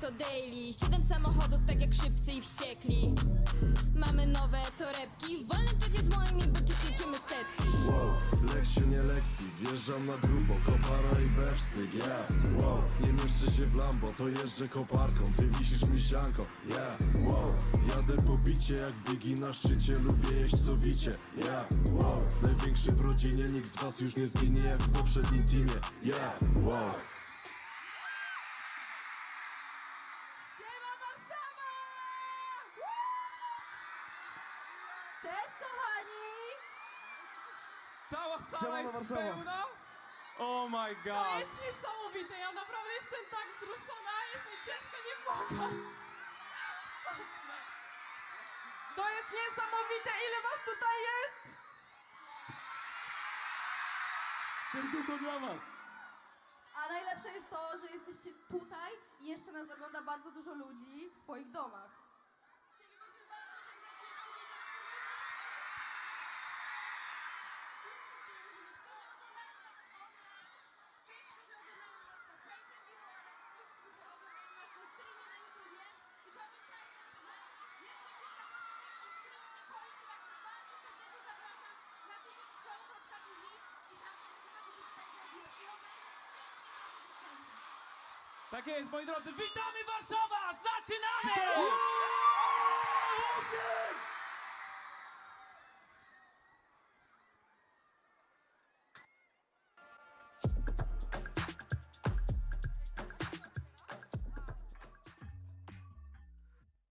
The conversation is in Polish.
to daily. Siedem samochodów, tak jak szybcy i wściekli. Mamy nowe torebki. W wolnym czasie z moimi bitches liczymy setki. Wow, leksie nie lekcji, wjeżdżam na grubo Kopara i bewsztyk, yeah. Wow, nie mieszczę się w Lambo, to jeżdżę koparką. Ty wisisz mi sianko, yeah. Wow, jadę po bicie jak Biggie na szczycie. Lubię jeść co wicie, yeah. Wow, największy w rodzinie, nikt z was już nie zginie Jak w poprzednim teamie, yeah. Wow Siema Warszawa! Cześć kochani! Cała sala Siemano, jest Warszawa. pełna? Oh my To god! jest niesamowite, ja naprawdę jestem tak wzruszona, jest mi ciężko nie płakać. To jest niesamowite, ile was tutaj jest! Serducho dla was! Najlepsze jest to, że jesteście tutaj i jeszcze nas ogląda bardzo dużo ludzi w swoich domach. Tak jest, moi drodzy, witamy Warszawa! Zaczynamy!